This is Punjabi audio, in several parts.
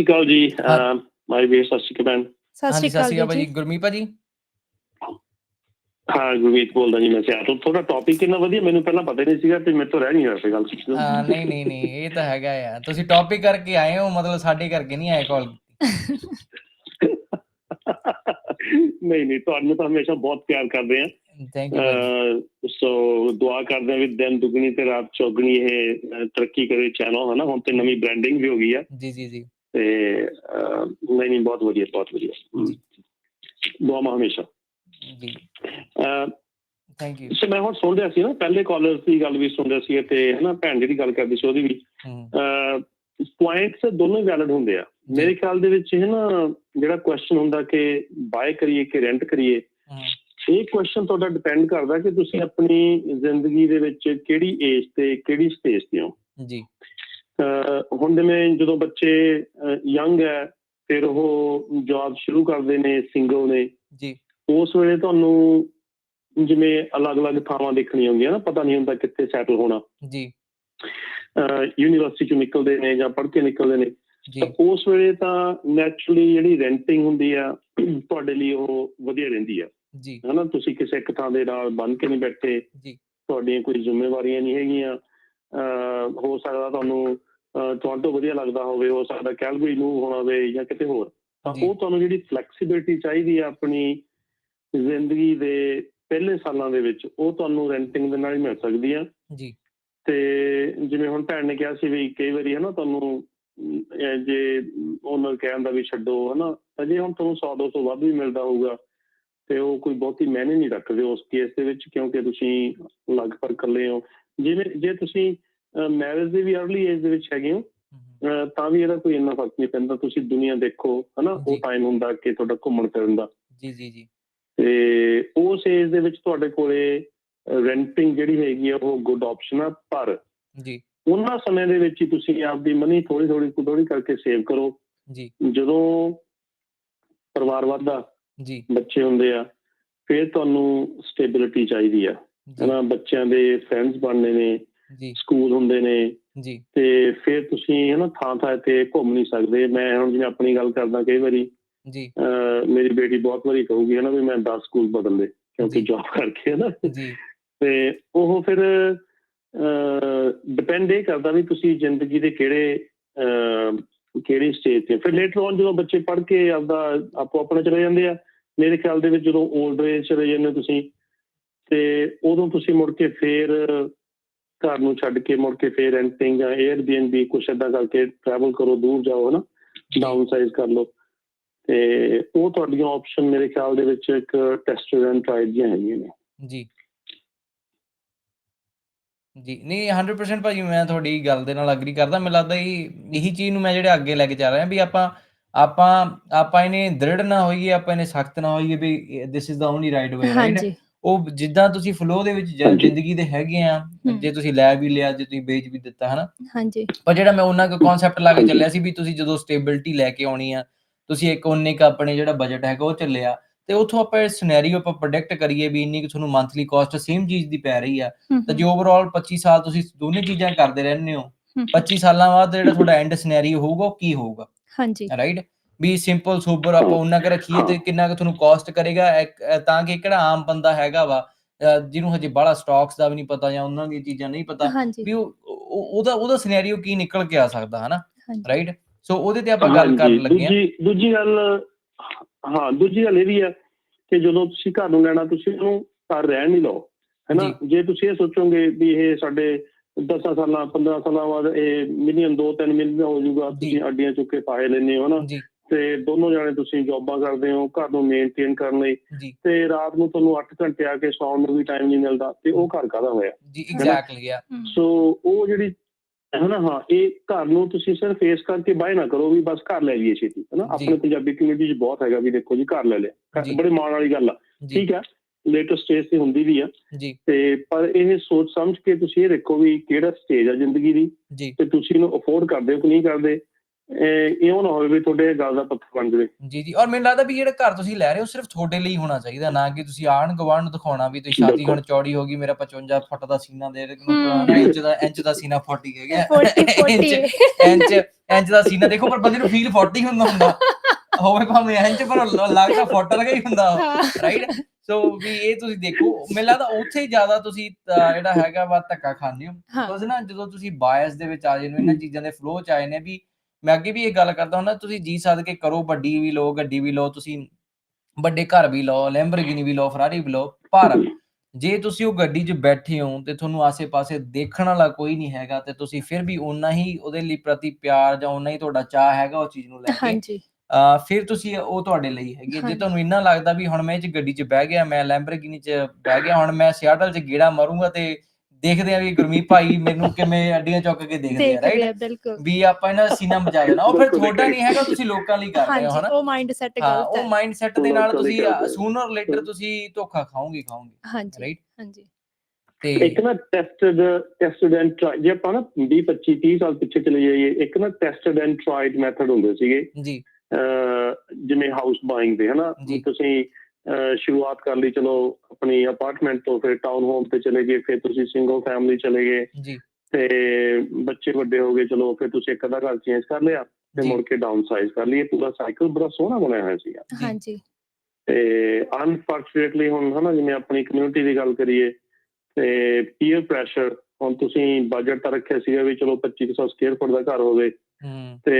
ਸ਼੍ਰੀ ਅਕਾਲ ਜੀ ਹਾਂ। ਮਾਈ ਵੀ ਸਤਿ ਸ਼੍ਰੀ ਅਕਾਲ ਸਤਿ ਹਾਂਜੀ ਸ਼੍ਰੀ ਸਤਿ ਸ਼੍ਰੀ ਅਕਾਲ ਅਕਾਲ ਭਾਜੀ। ਜੀ ਗੁਰਮੀਤ ਭਾਜੀ? ਹਾਂ ਗੁਰਮੀਤ ਬੋਲਦਾ ਜੀ ਮੈਂ ਸਿਆਟਲ ਤੁਹਾਡਾ ਟੌਪਿਕ ਕਿੰਨਾ ਵਧੀਆ ਮੈਨੂੰ ਪਹਿਲਾਂ ਪਤਾ ਹੀ ਨਹੀਂ ਸੀਗਾ ਤੇ ਮੇਰੇ ਤੋਂ ਰਹਿ ਨਹੀਂ ਰਿਹਾ ਸੀ ਗੱਲ ਹਾਂ ਨਹੀਂ ਨਹੀਂ ਨਹੀਂ ਇਹ ਤਾਂ ਹੈਗਾ ਆ। ਤੁਸੀਂ ਟੌਪਿਕ ਕਰਕੇ ਆਏ ਹੋ ਮਤਲਬ ਸਾਡੇ ਕਰਕੇ ਨਹੀਂ ਆਏ ਕਾਲ ਨਹੀਂ ਨਹੀਂ ਤੁਹਾਨੂੰ ਤਾਂ ਹਮੇਸ਼ਾ ਬਹੁਤ ਪਿਆਰ ਕਰਦੇ ਆ। ਥੈਂਕ ਯੂ ਸੋ ਦੁਆ ਕਰਦੇ ਆ ਵੀ ਦਿਨ ਦੁਗਣੀ ਤੇ ਰਾਤ ਚੌਗਣੀ ਇਹ ਅਹ, ਤਰੱਕੀ ਕਰੇ ਚੈਨਲ ਹਨਾ? ਹੁਣ ਤੇ ਨਵੀਂ ਬ੍ਰਾਂਡਿੰਗ ਵੀ ਹੋ ਗਈ ਆ। ਜੀ ਜੀ ਜੀ। ਤੇ ਨਹੀਂ ਨਹੀਂ ਬਹੁਤ ਵਧੀਆ ਬਹੁਤ ਵਧੀਆ। ਹਮ। ਦੁਆ ਮਾ ਹਮੇਸ਼ਾ। ਜੀ। ਥੈਂਕ ਯੂ ਸੋ ਮੈਂ ਹੁਣ ਸੁਣ ਰਿਹਾ ਸੀ ਨਾ ਪਹਿਲੇ ਕਾਲਰਸ ਦੀ ਗੱਲ ਵੀ ਸੁਣ ਰਿਹਾ ਸੀ ਤੇ ਹਨਾ ਭੈਣ ਜਿਹੜੀ ਗੱਲ ਕਰਦੀ ਸੀ ਉਹਦੀ ਵੀ। ਹੂੰ ਪੁਆਇੰਟਸ ਦੋਨੋਂ ਹੀ ਵੈਲਿਡ ਹੁੰਦੇ ਆ। ਮੇਰੇ ਖਿਆਲ ਦੇ ਵਿੱਚ ਇਹ ਨਾ ਜਿਹੜਾ ਕੁਐਸਚਨ ਹੁੰਦਾ ਕਿ ਬਾਏ ਕਰੀਏ ਕਿ ਰੈਂਟ ਕਰੀਏ ਹੂੰ, ਇਹ ਕੁਐਸਚਨ ਤੁਹਾਡਾ ਡਿਪੈਂਡ ਕਰਦਾ ਕਿ ਤੁਸੀਂ ਆਪਣੀ ਜ਼ਿੰਦਗੀ ਦੇ ਵਿੱਚ ਕਿਹੜੀ ਏਜ ਤੇ ਕਿਹੜੀ ਸਟੇਜ ਤੇ ਹੋ। ਜੀ। ਹੁਣ ਜਿਵੇਂ ਜਦੋਂ ਬੱਚੇ ਯੰਗ ਹੈ ਫਿਰ ਉਹ ਜੌਬ ਸ਼ੁਰੂ ਕਰਦੇ ਨੇ ਸਿੰਗਲ ਨੇ। ਜੀ। ਉਸ ਵੇਲੇ ਤੁਹਾਨੂੰ ਜਿਵੇਂ ਅਲੱਗ-ਅਲੱਗ ਥਾਵਾਂ ਦੇਖਣੀਆਂ ਹੁੰਦੀਆਂ ਨਾ ਪਤਾ ਨਹੀਂ ਹੁੰਦਾ ਕਿੱਥੇ ਸੈਟਲ ਹੋਣਾ। ਜੀ। ਯੂਨੀਵਰਸਿਟੀ ਚੋਂ ਨਿਕਲਦੇ ਨੇ ਜਾਂ ਪੜ੍ਹ ਕੇ ਨਿਕਲਦੇ ਨੇ। ਤਾਂ ਉਸ ਵੇਲੇ ਤਾਂ ਨੈਚੁਰਲੀ ਜਿਹੜੀ ਰੈਂਟਿੰਗ ਹੁੰਦੀ ਆ ਤੁਹਾਡੇ ਲਈ ਉਹ ਵਧੀਆ ਰਹਿੰਦੀ ਆ। ਜੀ। ਹਨਾ ਤੁਸੀਂ ਕਿਸੇ ਇੱਕ ਥਾਂ ਦੇ ਨਾਲ ਬੰਨ ਕੇ ਨਹੀਂ ਬੈਠੇ। ਜੀ। ਤੁਹਾਡੀਆਂ ਕੋਈ ਜ਼ਿੰਮੇਵਾਰੀਆਂ ਨਹੀਂ ਹੈਗੀਆਂ। ਹੋ ਸਕਦਾ ਤੁਹਾਨੂੰ ਟੋਰਾਂਟੋ ਵਧੀਆ ਲੱਗਦਾ ਹੋਵੇ ਹੋ ਸਕਦਾ ਕੈਲਗਰੀ ਨੂੰ ਹੋਣਾ ਹੋਵੇ ਜਾਂ ਕਿਤੇ ਹੋਰ। ਤਾਂ ਜੀ। ਉਹ ਤੁਹਾਨੂੰ ਜਿਹੜੀ ਫਲੈਕਸੀਬਿਲਿਟੀ ਚਾਹੀਦੀ ਆ ਆਪਣੀ ਜ਼ਿੰਦਗੀ ਦੇ ਪਹਿਲੇ ਸਾਲਾਂ ਦੇ ਵਿੱਚ ਉਹ ਤੁਹਾਨੂੰ ਰੈਂਟਿੰਗ ਦੇ ਨਾਲ ਹੀ ਮਿਲ ਸਕਦੀ ਆ। ਜੀ। ਤੇ ਜਿਵੇਂ ਹੁਣ ਭੈਣ ਨੇ ਕਿਹਾ ਸੀ ਵੀ ਕਈ ਵਾਰੀ ਹਨਾ ਤੁਹਾਨੂੰ ਜੇ ਓਨਰ ਕਹਿੰਦਾ ਵੀ ਛੱਡੋ ਹਨਾ ਅਜੇ ਹੁਣ ਤੁਹਾਨੂੰ 100 200 ਵੱਧ ਵੀ ਮਿਲਦਾ ਹੋਊਗਾ। ਤੇ ਉਹ ਕੋਈ ਬਹੁਤੀ ਮਿਹਨੇ ਨਹੀਂ ਰੱਖਦੇ ਉਸ ਕੇਸ ਦੇ ਵਿੱਚ ਕਿਉਂਕਿ ਤੁਸੀਂ ਲਗਭਗ ਇਕੱਲੇ ਹੋ। ਜਿਵੇਂ ਜੇ ਤੁਸੀਂ ਮੈਰਿਜ ਦੀ ਵੀ ਅਰਲੀ ਏਜ ਦੇ ਵਿੱਚ ਹੈਗੇ ਹੋ ਤਾਂ ਵੀ ਇਹਦਾ ਕੋਈ ਇੰਨਾ ਫ਼ਰਕ ਨਹੀਂ ਪੈਂਦਾ ਤੁਸੀਂ ਦੁਨੀਆ ਦੇਖੋ ਹਨਾ। ਉਹ ਟਾਈਮ ਹੁੰਦਾ ਕਿ ਤੁਹਾਡਾ ਘੁੰਮਣ ਫਿਰਨ ਦਾ। ਜੀ ਜੀ ਜੀ। ਤੇ ਉਸ ਏਜ ਦੇ ਵਿੱਚ ਤੁਹਾਡੇ ਕੋਲੇ ਰੈਂਟਿੰਗ ਜਿਹੜੀ ਹੈਗੀ ਆ ਉਹ ਗੁੱਡ ਆਪਸ਼ਨ ਆ ਪਰ ਜੀ। ਉਹਨਾਂ ਸਮੇਂ ਦੇ ਵਿੱਚ ਹੀ ਤੁਸੀਂ ਆਪਦੀ ਮਨੀ ਥੋੜੀ ਥੋੜੀ ਥੋੜੀ ਕਰਕੇ ਸੇਵ ਕਰੋ। ਜੀ। ਜਦੋਂ ਪਰਿਵਾਰ ਵੱਧਦਾ ਜੀ। ਬੱਚੇ ਹੁੰਦੇ ਆ ਫਿਰ ਤੁਹਾਨੂੰ ਸਟੇਬਿਲਿਟੀ ਚਾਹੀਦੀ ਆ। ਹਨਾ ਬੱਚਿਆਂ ਦੇ ਫਰੈਂਡਸ ਬਣਨੇ ਨੇ ਜੀ। ਸਕੂਲ ਹੁੰਦੇ ਨੇ। ਜੀ। ਤੇ ਫਿਰ ਤੁਸੀਂ ਹਨਾ ਥਾਂ ਥਾਂ ਤੇ ਘੁੰਮ ਨਹੀਂ ਸਕਦੇ। ਮੈਂ ਹੁਣ ਜਿਵੇਂ ਆਪਣੀ ਗੱਲ ਕਰਦਾ ਕਈ ਵਾਰੀ ਜੀ। ਮੇਰੀ ਬੇਟੀ ਬਹੁਤ ਵਾਰੀ ਕਹੂਗੀ ਹਨਾ ਵੀ ਮੈਂ 10 ਸਕੂਲ ਬਦਲ ਲਏ ਕਿਉਂਕਿ। ਜੌਬ ਕਰਕੇ ਹਨਾ। ਜੀ। ਤੇ ਉਹ ਫਿਰ ਡਿਪੈਂਡ ਇਹ ਕਰਦਾ ਵੀ ਤੁਸੀਂ ਜ਼ਿੰਦਗੀ ਦੇ ਕਿਹੜੇ ਕਿਹੜੀ ਸਟੇਜ ਤੇ ਫਿਰ ਲੇਟਰ ਔਨ ਜਦੋਂ ਬੱਚੇ ਪੜ੍ਹ ਕੇ ਆਪਦਾ ਆਪੋ ਆਪਣਾ ਚਲੇ ਜਾਂਦੇ ਆ ਮੇਰੇ ਖਿਆਲ ਦੇ ਵਿੱਚ ਜਦੋਂ 올ਡ ਏਜ ਚਲੇ ਜਾਂਦੇ ਤੁਸੀਂ ਤੇ ਉਦੋਂ ਤੁਸੀਂ ਮੁੜ ਕੇ ਫੇਰ ਘਰ ਨੂੰ ਛੱਡ ਕੇ ਮੁੜ ਕੇ ਫੇਰ ਰੈਂਟਿੰਗ ਜਾਂ 에ਅਰਬੀਐਨਬੀ ਕੁਛ ਏਦਾਂ ਕਰਕੇ ਟਰੈਵਲ ਕਰੋ ਦੂਰ ਜਾਓ ਹਨਾ? ਡਾਊਨ ਸਾਈਜ਼ ਕਰ ਲਓ। ਤੇ ਉਹ ਤੁਹਾਡੀਆਂ ਆਪਸ਼ਨ ਮੇਰੇ ਖਿਆਲ ਦੇ ਵਿੱਚ ਇੱਕ ਟੈਸਟਡ ਐਂਡ ਟ੍ਰਾਈਡ ਦੀਆਂ ਹੈਗੀਆਂ ਨੇ। ਜੀ। ਜੀ ਨਹੀਂ 100% ਭਾਜੀ ਮੈਂ ਤੁਹਾਡੀ ਗੱਲ ਦੇ ਨਾਲ ਐਗਰੀ ਕਰਦਾ। ਮੈਨੂੰ ਲੱਗਦਾ ਇਹ ਇਹੀ ਚੀਜ਼ ਨੂੰ ਮੈਂ ਜਿਹੜੇ ਅੱਗੇ ਲੈ ਕੇ ਚੱਲ ਰਿਹਾ ਵੀ ਆਪਾਂ ਆਪਾਂ ਆਪਾਂ ਇਹਨੇ ਦ੍ਰਿੜ ਨਾ ਹੋਈਏ ਆਪਾਂ ਇਹਨੇ ਸਖਤ ਨਾ ਹੋਈਏ ਵੀ this is the only right way right ਹਾਂਜੀ। ਉਹ ਜਿੱਦਾਂ ਤੁਸੀਂ ਫਲੋ ਦੇ ਵਿੱਚ ਜ- ਹਾਂਜੀ। ਜ਼ਿੰਦਗੀ ਦੇ ਹੈਗੇ ਆ ਹਮ। ਜੇ ਤੁਸੀਂ ਲੈ ਵੀ ਲਿਆ ਜੇ ਤੁਸੀਂ ਵੇਚ ਵੀ ਦਿੱਤਾ ਹਨਾ? ਹਾਂਜੀ। ਪਰ ਜਿਹੜਾ ਮੈਂ ਉਹਨਾਂ ਕੋ ਕਨਸੈਪਟ ਲਾ ਕੇ ਹਾਂਜੀ। ਚੱਲਿਆ ਸੀ ਵੀ ਤੁਸੀਂ ਜਦੋਂ ਸਟੇਬਿਲਿਟੀ ਲੈ ਕੇ ਆਉਣੀ ਆ ਤੁਸੀਂ ਇੱਕ ਉਨੇ ਕ ਆਪਣੇ ਜਿਹੜਾ ਬਜਟ ਹੈਗਾ ਉਹ ਚੱਲਿਆ ਤੇ ਉਥੋਂ ਆਪਾਂ ਸਿਨੈਰੀਓ ਆਪਾਂ ਪ੍ਰੋਡਕਟ ਕਰੀਏ ਵੀ ਇੰਨੀ ਕਿ ਤੁਹਾਨੂੰ ਮੰਥਲੀ ਕਾਸਟ ਸੇਮ ਚੀਜ਼ ਦੀ ਪੈ ਰਹੀ ਆ। ਹਮ, ਤਾਂ ਜੇ ਓਵਰਆਲ 25 ਸਾਲ ਤੁਸੀਂ ਦੋਨੇ ਚੀਜ਼ਾਂ ਕਰਦੇ ਰਹਿੰਦੇ ਹੋ ਹਮ, 25 ਸਾਲਾਂ ਬਾਅਦ ਜਿਹੜਾ ਤੁਹਾਡਾ ਐਂਡ ਸਿਨੈਰੀਓ ਹੋਊਗਾ ਉਹ ਕੀ ਹੋਊਗਾ? ਹਾਂਜੀ। ਰਾਈਟ ਵੀ ਸਿੰਪਲ ਸੋਬਰ ਆਪਾਂ ਉਹਨਾਂ ਕੁ ਰੱਖੀਏ ਤੇ ਕਿੰਨਾ ਕੁ ਤੁਹਾਨੂੰ ਕਾਸਟ ਕਰੇਗਾ ਤਾਂ ਕਿ ਕਿਹੜਾ ਆਮ ਬੰਦਾ ਹੈਗਾ ਵਾ ਜਿਹਨੂੰ ਹਜੇ ਬਾਹਲਾ ਸਟਾਕਸ ਦਾ ਵੀ ਨਹੀਂ ਪਤਾ ਜਾਂ ਉਹਨਾਂ ਦੀਆਂ ਚੀਜ਼ਾਂ ਨਹੀਂ ਪਤਾ ਵੀ ਉਹ ਉਹ- ਉਹਦਾ ਉਹਦਾ ਸਿਨੈਰੀਓ ਕੀ ਨਿਕਲ ਕੇ ਆ ਸਕਦਾ ਹਨਾ? ਰਾਈਟ ਸੋ ਉਹਦੇ ਤੇ ਆਪਾਂ ਗੱਲ ਕਰਨ ਲੱਗੇ ਆ ਦੂਜੀ ਦੂਜੀ ਗੱਲ ਹਾਂ ਦੂਜੀ ਗੱਲ ਇਹ ਵੀ ਆ ਕਿ ਜਦੋਂ ਤੁਸੀਂ ਘਰ ਨੂੰ ਲੈਣਾ ਤੁਸੀਂ ਉਹਨੂੰ ਘਰ ਰਹਿਣ ਨਹੀਂ ਲਓ ਹੈਨਾ? ਜੇ। ਤੁਸੀਂ ਇਹ ਸੋਚੋਗੇ ਵੀ ਇਹ ਸਾਡੇ 10 ਸਾਲਾਂ 15 ਸਾਲਾਂ ਬਾਅਦ ਇਹ ਮਿਲੀਅਨ 2-3 ਮਿਲੀਅਨ ਹੋ ਜਾਊਗਾ। ਤੁਸੀਂ ਅੱਡੀਆਂ ਚੁੱਕ ਕੇ ਪਾਏ ਲੈਂਦੇ ਹੋ ਹਨਾ? ਜੀ। ਤੇ ਦੋਨੋਂ ਜਾਣੇ ਤੁਸੀਂ ਜੌਬਾਂ ਕਰਦੇ ਹੋ ਘਰ ਨੂੰ ਮੇਨਟੇਨ ਕਰਨ ਲਈ ਤੇ ਰਾਤ ਨੂੰ ਤੁਹਾਨੂੰ 8 ਘੰਟੇ ਆ ਕੇ ਸੌਣ ਨੂੰ ਵੀ ਟਾਈਮ ਨਹੀਂ ਮਿਲਦਾ ਤੇ ਉਹ ਘਰ ਕਾਹਦਾ ਹੋਇਆ? ਜੀ ਐਗਜ਼ੈਕਟਲੀ ਆ ਸੋ ਉਹ ਜਿਹੜੀ ਹਨਾ ਹਾਂ ਇਹ ਘਰ ਨੂੰ ਤੁਸੀਂ ਸਿਰਫ ਫੇਸ ਕਰਕੇ ਬਾਏ ਨਾ ਕਰੋ ਵੀ ਬਸ ਘਰ ਲੈ ਲਈਏ ਛੇਤੀ ਹਨਾ। ਆਪਣੇ ਪੰਜਾਬੀ ਕਮਿਊਨਿਟੀ 'ਚ ਬਹੁਤ ਹੈਗਾ ਵੀ ਦੇਖੋ ਜੀ ਘਰ ਲੈ ਲਿਆ। ਬੜੇ ਮਾਣ ਵਾਲੀ ਗੱਲ ਆ। ਠੀਕ ਹੈ ਲੇਟੈਸਟ ਸਟੇਜ ਤੇ ਹੁੰਦੀ ਵੀ ਆ। ਜੀ। ਤੇ ਪਰ ਇਹ ਸੋਚ ਸਮਝ ਕੇ ਤੁਸੀਂ ਇਹ ਦੇਖੋ ਵੀ ਕਿਹੜਾ ਸਟੇਜ ਆ ਜ਼ਿੰਦਗੀ ਦੀ ਤੇ ਤੁਸੀਂ ਇਹਨੂੰ ਅਫੋਰਡ ਕਰਦੇ ਹੋ ਕਿ ਨਹੀਂ ਕਰਦੇ? ਇਉਂ ਨਾ ਹੋਵੇ ਵੀ ਤੁਹਾਡੇ ਗੱਲ ਦਾ ਪੱਥਰ ਬਣ ਜਾਵੇ। ਜੀ ਜੀ। ਔਰ ਮੈਨੂੰ ਲੱਗਦਾ ਵੀ ਜਿਹੜਾ ਘਰ ਤੁਸੀਂ ਲੈ ਰਹੇ ਹੋ ਸਿਰਫ ਤੁਹਾਡੇ ਲਈ ਹੋਣਾ ਚਾਹੀਦਾ ਨਾ ਕਿ ਤੁਸੀਂ ਆਣ ਗਵਾਂਢ ਨੂੰ ਦਿਖਾਉਣਾ ਵੀ ਤੁਸੀਂ ਛਾਤੀ। ਹੁਣ ਚੌੜੀ ਹੋ ਗਈ ਮੇਰਾ 55 ਫੁੱਟ ਦਾ ਸੀਨਾ ਦੇ। ਨਾ ਇੰਚ ਦਾ ਇੰਚ ਦਾ ਸੀਨਾ 40 ਹੋ ਗਿਆ 40 40 ਇੰਚ ਇੰਚ ਦਾ ਸੀਨਾ ਦੇਖੋ ਪਰ ਬੰਦੇ ਨੂੰ ਫੀਲ 40 ਹੁੰਦਾ ਹੁੰਦਾ। ਹੋਵੇ ਭਾਵੇਂ ਇੰਚ ਪਰ ਲੱਗਦਾ ਫੁੱਟ ਲਗਾ ਹੀ ਹੁੰਦਾ। ਹਾਂ। ਰਾਈਟ ਸੋ ਵੀ ਇਹ ਤੁਸੀਂ ਦੇਖੋ ਮੈਨੂੰ ਲੱਗਦਾ ਉੱਥੇ ਹੀ ਜ਼ਿਆਦਾ ਤੁਸੀਂ ਜਿਹੜਾ ਹੈਗਾ ਵਾ ਧੱਕਾ ਖਾਂਦੇ ਹੋ। ਹਾਂ। ਤੁਸੀਂ ਨਾ ਜਦੋਂ ਤੁਸੀਂ ਬਾਇਸ ਦੇ ਵਿੱਚ ਆ ਜਾਂਦੇ ਹੋ ਇਹਨਾਂ ਚੀਜ਼ਾਂ ਦੇ ਫਲੋ ਚ ਆਏ ਨੇ ਵੀ ਮੈਂ ਅੱਗੇ ਵੀ ਇਹ ਗੱਲ ਕਰਦਾ ਹੁੰਦਾ ਤੁਸੀਂ ਜੀ ਸਦ ਕੇ ਕਰੋ ਵੱਡੀ ਵੀ ਲਓ ਗੱਡੀ ਵੀ ਲਓ ਤੁਸੀਂ ਵੱਡੇ ਘਰ ਵੀ ਲਓ ਲੈਂਬਰਗਿਨੀ ਵੀ ਲਓ ਫਰਾਰੀ ਵੀ ਲਓ ਪਰ ਜੇ ਤੁਸੀਂ ਉਹ ਗੱਡੀ 'ਚ ਬੈਠੇ ਹੋ ਤੇ ਤੁਹਾਨੂੰ ਆਸੇ-ਪਾਸੇ ਦੇਖਣ ਵਾਲਾ ਕੋਈ ਨਹੀਂ ਹੈਗਾ ਤੇ ਤੁਸੀਂ ਫਿਰ ਵੀ ਓਨਾ ਹੀ ਉਹਦੇ ਲਈ ਪ੍ਰਤੀ ਪਿਆਰ ਜਾਂ ਓਨਾ ਹੀ ਤੁਹਾਡਾ ਚਾਹ ਹੈਗਾ ਉਹ ਚੀਜ਼ ਨੂੰ ਲੈ ਕੇ ਹਾਂਜੀ ਅਹ ਫਿਰ ਤੁਸੀਂ ਉਹ ਤੁਹਾਡੇ ਲਈ ਹੈਗੀ ਹੈ। ਜੇ ਹਾਂਜੀ। ਤੁਹਾਨੂੰ ਇੰਨਾ ਲੱਗਦਾ ਵੀ ਹੁਣ ਮੈਂ ਇਹ 'ਚ ਗੱਡੀ 'ਚ ਬਹਿ ਗਿਆ ਮੈਂ ਲੈਂਬਰਗਿਨੀ 'ਚ ਬਹਿ ਗਿਆ ਹੁਣ ਮੈਂ ਸਿਆਟਲ 'ਚ ਗੇੜਾ ਮਾਰੂੰਗਾ ਤੇ ਦੇਖਦੇ ਆ ਵੀ ਗੁਰਮੀਤ ਭਾਈ ਮੈਨੂੰ ਕਿਵੇਂ ਅੱਡੀਆਂ ਚੁੱਕ ਕੇ ਦੇਖਦੇ ਆ ਰਾਈਟ ਬਿਲਕੁਲ। ਵੀ ਆਪਾਂ ਇਹਨਾਂ ਦਾ ਸੀਨਾ ਮਚਾ ਦੇਣਾ। ਉਹ ਫਿਰ ਤੁਹਾਡਾ। ਨਹੀਂ ਹੈਗਾ ਤੁਸੀਂ ਲੋਕਾਂ ਲਈ ਕਰ ਰਹੇ ਹੋ ਹਾਂਜੀ ਹਨਾ? ਉਹ ਮਾਈਂਡ ਸੈਟ ਹਾਂ ਗਲਤ ਉਹ ਹੈ। ਮਾਈਂਡ ਸੈਟ ਦੇ ਨਾਲ ਤੁਸੀਂ। ਸੂਨਰ ਲੇਟਰ ਤੁਸੀਂ ਧੋਖਾ ਖਾਓਗੇ ਖਾਓਗੇ ਹਾਂਜੀ ਰਾਈਟ ਹਾਂਜੀ। ਤੇ ਇੱਕ ਨਾ ਟੈਸਟਡ ਟੈਸਟਡ ਐਂਡ ਟਰਾਈ ਜੇ ਆਪਾਂ ਨਾ 20 25 30 ਸਾਲ ਪਿੱਛੇ ਚਲੇ ਜਾਈਏ ਇੱਕ ਨਾ ਟੈਸਟਡ ਐਂਡ ਟਰਾਈਡ ਮੈਥਡ ਹੁੰਦੇ ਸੀਗੇ। ਜੀ। ਜਿਵੇਂ ਹਾਊਸ ਬਾਇੰਗ ਦੇ ਹਨਾ? ਤੁਸੀਂ ਸ਼ੁਰੂਆਤ ਕਰ ਲਈ ਚਲੋ ਆਪਣੀ ਅਪਾਰਟਮੈਂਟ ਤੋਂ ਫਿਰ ਟਾਊਨ ਹੋਮ ਤੇ ਚਲੇ ਗਏ ਫਿਰ ਤੁਸੀਂ ਸਿੰਗਲ ਫੈਮਿਲੀ ਚਲੇ ਗਏ ਜੀ। ਤੇ ਬੱਚੇ ਵੱਡੇ ਹੋ ਗਏ ਚਲੋ ਫਿਰ ਤੁਸੀਂ ਇੱਕ ਅੱਧਾ ਘਰ ਚੇਂਜ ਕਰ ਲਿਆ ਤੇ ਮੁੜ ਕੇ ਡਾਊਨ ਸਾਈਜ਼ ਕਰ ਲਈ ਪੂਰਾ ਸਾਈਕਲ ਬੜਾ ਸੋਹਣਾ ਬਣਿਆ ਹੋਇਆ ਜੀ। ਹਾਂਜੀ। ਤੇ ਅਨਫੋਰਚੂਨੇਟਲੀ ਹੁਣ ਹਨਾ ਜਿਵੇਂ ਆਪਣੀ ਕਮਿਊਨਿਟੀ ਦੀ ਗੱਲ ਕਰੀਏ ਤੇ ਪੀਅਰ ਪ੍ਰੈਸ਼ਰ ਹੁਣ ਤੁਸੀਂ ਬਜਟ ਤਾਂ ਰੱਖਿਆ ਸੀਗਾ ਵੀ ਚਲੋ 2500 ਸਕੁਅਰ ਫੁੱਟ ਦਾ ਘਰ ਹੋਵੇ ਤੇ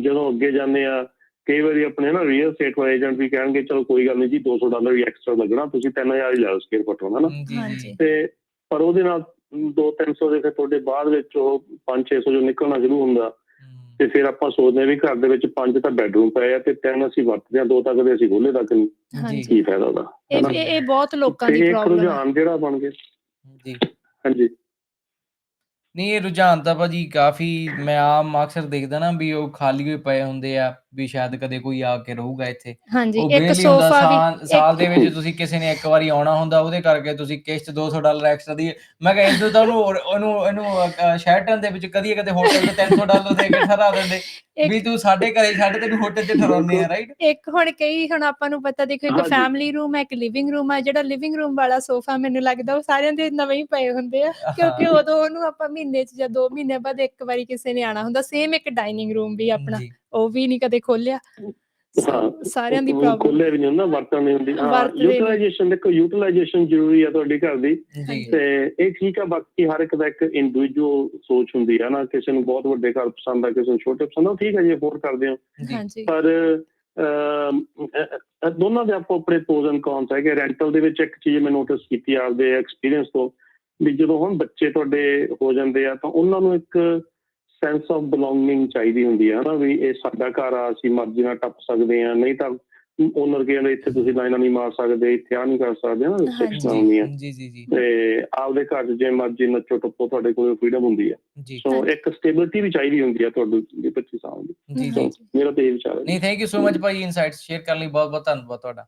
ਜਦੋਂ ਅੱਗੇ ਜਾਂਦੇ ਆ ਕਈ ਵਾਰੀ ਆਪਣੇ ਨਾ ਰੀਅਲ ਸਟੇਟ ਵਾਲੇ ਏਜੰਟ ਵੀ ਕਹਿਣਗੇ ਚਲੋ ਕੋਈ ਗੱਲ ਨਹੀਂ ਜੀ 200 ਡਾਲਰ ਵੀ ਐਕਸਟਰਾ ਲੱਗਣਾ ਤੁਸੀਂ 3000 ਹੀ ਲਾਓ ਸਕੁਅਰ ਫੁੱਟ ਜੀ ਹਾਂਜੀ। ਤੇ ਪਰ ਉਹਦੇ ਨਾਲ 2-300 ਦੇ ਫਿਰ ਤੁਹਾਡੇ ਬਾਅਦ ਵਿੱਚ ਉਹ 5-600 ਜੋ ਨਿਕਲਣਾ ਸ਼ੁਰੂ ਹੁੰਦਾ ਤੇ ਫਿਰ ਆਪਾਂ ਸੋਚਦੇ ਵੀ ਘਰ ਦੇ ਵਿੱਚ ਪੰਜ ਤਾਂ ਬੈੱਡਰੂਮ ਪਏ ਆ ਤੇ ਤਿੰਨ ਅਸੀਂ ਵਰਤਦੇ ਆ ਦੋ ਤਾਂ ਕਦੇ ਅਸੀਂ ਖੋਲੇ ਤੱਕ ਨਹੀਂ। ਹਾਂਜੀ। ਕੀ ਫਾਇਦਾ ਉਹਦਾ ਇਹ? ਇਹ ਬਹੁਤ ਲੋਕਾਂ ਦੀ ਪ੍ਰੋਬਲਮ ਹੈ। ਰੁਝਾਨ ਜਿਹੜਾ ਬਣ ਗਿਆ। ਜੀ। ਹਾਂਜੀ। ਨਹੀਂ ਇਹ ਰੁਝਾਨ ਤਾਂ ਭਾਜੀ ਕਾਫੀ ਮੈਂ ਆਮ ਅਕਸਰ ਦੇਖਦਾ ਨਾ ਵੀ ਉਹ ਖਾਲੀ ਹੋਏ ਪਏ ਹੁੰਦੇ ਆ ਵੀ ਸ਼ਾਇਦ ਕਦੇ ਕੋਈ ਆ ਕੇ ਰਹੂਗਾ ਇੱਥੇ। ਹਾਂਜੀ ਉਹ ਇੱਕ ਹੁੰਦਾ ਸੋਫਾ ਸਾਲ ਵੀ ਸਾਲ ਦੇ ਵਿੱਚ ਤੁਸੀਂ ਕਿਸੇ ਨੇ ਇੱਕ ਵਾਰੀ ਆਉਣਾ ਹੁੰਦਾ ਉਹਦੇ ਕਰਕੇ ਤੁਸੀਂ ਕਿਸ਼ਤ 200 ਡਾਲਰ ਐਕਸਟਰਾ ਦੀ ਮੈਂ ਕਿਹਾ ਇਦੋਂ ਤਾਂ ਉਹਨੂੰ ਉਹਨੂੰ ਇਹਨੂੰ ਸ਼ੈਰਟਨ ਦੇ ਵਿੱਚ ਕਦੀ ਕਦੇ ਹੋਟਲ ਤੇ 300 ਡਾਲਰ ਦੇ ਕੇ ਠਹਿਰਾ ਦਿੰਦੇ। ਇੱਕ- ਵੀ ਤੂੰ ਸਾਡੇ ਘਰੇ ਛੱਡ ਤੈਨੂੰ ਹੋਟਲ 'ਚ ਠਹਿਰਾਉਂਦੇ ਆ ਰਾਈਟ ਇੱਕ ਹੁਣ ਕਈ ਹੁਣ ਆਪਾਂ ਨੂੰ ਪਤਾ ਦੇਖੋ ਇੱਕ ਹਾਂਜੀ। ਫੈਮਿਲੀ ਰੂਮ ਹੈ ਇੱਕ ਲਿਵਿੰਗ ਰੂਮ ਹੈ ਜਿਹੜਾ ਲਿਵਿੰਗ ਰੂਮ ਵਾਲਾ ਸੋਫਾ ਮੈਨੂੰ ਲੱਗਦਾ ਉਹ ਸਾਰਿਆਂ ਦੇ ਨਵੇਂ ਹੀ ਪਏ ਹੁੰਦੇ ਆ। ਕਿਉਂਕਿ ਉਦੋਂ ਉਹਨੂੰ ਆਪਾਂ ਮਹੀਨੇ 'ਚ ਜਾਂ 2 ਮਹੀਨੇ ਬਾਅਦ ਇੱਕ ਵਾਰੀ ਕਿਸੇ ਨੇ ਆਣਾ ਹੁੰਦਾ ਸੇਮ ਇੱਕ ਡਾਈਨਿੰਗ ਰੂਮ ਵੀ ਆਪਣਾ। ਉਹ ਵੀ ਨਹੀਂ ਕਦੇ ਖੋਲਿਆ ਹਾਂ। ਸਾਰਿਆਂ ਦੀ ਪ੍ਰੋਬਲਮ ਖੋਲਿਆ ਵੀ ਨਹੀਂ ਹੁੰਦਾ ਵਰਤਣ ਨਹੀਂ ਹੁੰਦੀ। ਹਾਂ। ਯੂਟਿਲਾਈਜੇਸ਼ਨ ਦੇਖੋ ਯੂਟਿਲਾਈਜੇਸ਼ਨ ਜ਼ਰੂਰੀ ਆ ਤੁਹਾਡੀ ਘਰ ਦੀ। ਤੇ ਇਹ ਠੀਕ ਆ ਬਾਕੀ ਹਰ ਇੱਕ ਦਾ ਇੱਕ ਇੰਡੀਵਿਜੂਅਲ ਸੋਚ ਹੁੰਦੀ ਹੈ ਨਾ। ਕਿਸੇ ਨੂੰ ਬਹੁਤ ਵੱਡੇ ਘਰ ਪਸੰਦ ਆ ਕਿਸੇ ਨੂੰ ਛੋਟੇ ਪਸੰਦ ਆ ਠੀਕ ਹੈ ਜੀ ਅਫੋਰਡ ਕਰਦੇ ਹੋ। ਪਰ ਦੋਨਾਂ ਦੇ ਆਪੋ ਆਪਣੇ ਪੋਜ਼ ਐਂਡ ਕੌਨਸ ਹੈਗੇ। ਰੈਂਟਲ ਦੇ ਵਿੱਚ ਇੱਕ ਚੀਜ਼ ਮੈਂ ਨੋਟਿਸ ਕੀਤੀ ਆਪਦੇ ਐਕਸਪੀਰੀਅੰਸ ਤੋਂ। ਵੀ ਜਦੋਂ ਹੁਣ ਬੱਚੇ ਤੁਹਾਡੇ ਹੋ ਜਾਂਦੇ ਆ ਤਾਂ ਉਹਨਾਂ ਨੂੰ ਇੱਕ ਸੈਂਸ ਆਫ ਬਿਲੋਂਗਿੰਗ ਚਾਹੀਦੀ ਹੁੰਦੀ ਹੈ ਹਨਾ ਵੀ ਇਹ ਸਾਡਾ ਘਰ ਆ ਅਸੀਂ ਮਰਜ਼ੀ ਨਾਲ ਟੱਪ ਸਕਦੇ ਆ ਨਹੀਂ ਤਾਂ ਓਨਰ ਕਹਿੰਦੇ ਇੱਥੇ ਤੁਸੀਂ ਲਾਈਨਾਂ ਨਹੀਂ ਮਾਰ ਸਕਦੇ ਇੱਥੇ ਆ ਨਹੀਂ ਕਰ ਸਕਦੇ ਨਾ ਰਿਸਟ੍ਰਿਕਸ਼ਨ ਹੁੰਦੀਆਂ ਜੀ ਜੀ ਜੀ ਤੇ ਆਪਦੇ ਘਰ ਜੇ ਮਰਜ਼ੀ ਨੱਚੋ ਟੱਪੋ ਤੁਹਾਡੇ ਕੋਲ ਫ੍ਰੀडम ਹੁੰਦੀ ਹੈ ਸੋ ਇੱਕ ਸਟੇਬਿਲਿਟੀ ਵੀ ਚਾਹੀਦੀ ਹੁੰਦੀ ਹੈ ਤੁਹਾਡੇ ਲਈ 25 ਸਾਲ ਦੀ ਜੀ ਜੀ। ਮੇਰਾ ਤੇ ਇਹ ਵਿਚਾਰ ਹੈ। ਨਹੀਂ ਥੈਂਕ ਯੂ ਸੋ ਮਚ ਭਾਈ ਇਨਸਾਈਟਸ ਸ਼ੇਅਰ ਕਰਨ ਲਈ ਬਹੁਤ ਬਹੁਤ ਧੰਨਵਾਦ ਤੁਹਾਡਾ।